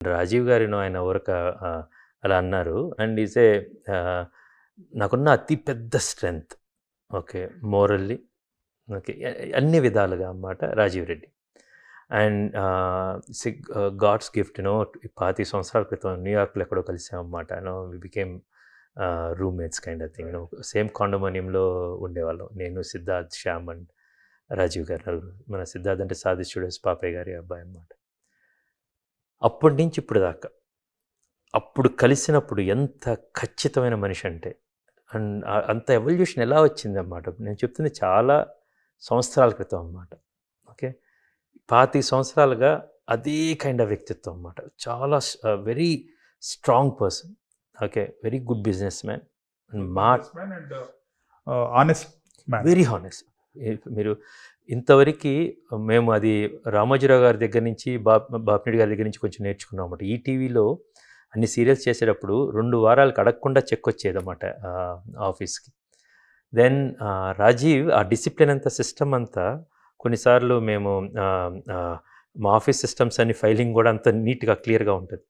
రాజీవ్ గారినో ఆయన ఊరక అలా అన్నారు. అండ్ ఈజ్ ఏ నాకున్న అతి పెద్ద స్ట్రెంగ్త్. ఓకే. Morally okay. అన్ని విధాలుగా అన్నమాట రాజీవ్ రెడ్డి. అండ్ సిగ్ గాడ్స్ గిఫ్ట్ యూ నో 25 సంవత్సరాల క్రితం న్యూయార్క్‌లో ఎక్కడో కలిసామన్నమాట. Know we became roommates kind of thing. Know same కాండోమోనియంలో ఉండేవాళ్ళం. నేను, సిద్ధార్థ్, శ్యామ్ అండ్ రాజీవ్ గారు మన సిద్ధార్థ్ అంటే సాధిష్యుడు పాపయ్య గారి అబ్బాయి అన్నమాట. అప్పటి నుంచి ఇప్పుడు దాకా. అప్పుడు కలిసినప్పుడు ఎంత ఖచ్చితమైన మనిషి అంటే అండ్ అంత ఎవల్యూషన్ ఎలా వచ్చిందన్నమాట. నేను చెప్తుంది చాలా సంవత్సరాల క్రితం అన్నమాట. ఓకే. 25 సంవత్సరాలుగా అదే కైండ్ ఆఫ్ వ్యక్తిత్వం అన్నమాట. చాలా very strong person. Okay. Very good businessman. మా and ah, honest. Very honest. మీరు ఇంతవరకి మేము అది రామోజీరావు గారి దగ్గర నుంచి, బాప్ బాపినెట్టి గారి దగ్గర నుంచి కొంచెం నేర్చుకున్నాం అన్నమాట. ఈటీవీలో అన్ని సీరియల్స్ చేసేటప్పుడు రెండు వారాలకు అడగకుండా చెక్ వచ్చేదన్నమాట ఆఫీస్‌కి. దెన్ రాజీవ్ ఆ డిసిప్లిన్ అంతా సిస్టమ్ అంతా కొన్నిసార్లు మేము మా ఆఫీస్ సిస్టమ్స్ అన్ని ఫైలింగ్ కూడా అంత నీట్‌గా, క్లియర్‌గా ఉంటుంది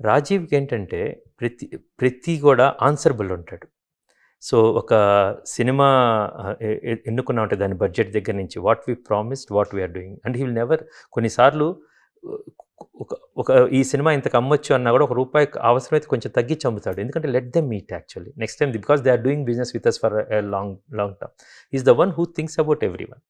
రాజీవ్‌కి ఏంటంటే ప్రతి ప్రతి కూడా ఆన్సర్బుల్ ఉంటాడు. సో, ఒక సినిమా ఆహ్, ఎ ఎన్నుకున్నామంటే దాని బడ్జెట్ దగ్గర నుంచి what we promised, what we are doing and he will never కొన్నిసార్లు ఒక ఒక ఈ సినిమా ఇంతకు అమ్మొచ్చు అన్నా కూడా ఒక రూపాయి అవసరమైతే కొంచెం తగ్గించి అమ్ముతాడు. ఎందుకంటే let them meet actually. Next time because they are doing business with us for long long term. Is the one who thinks about everyone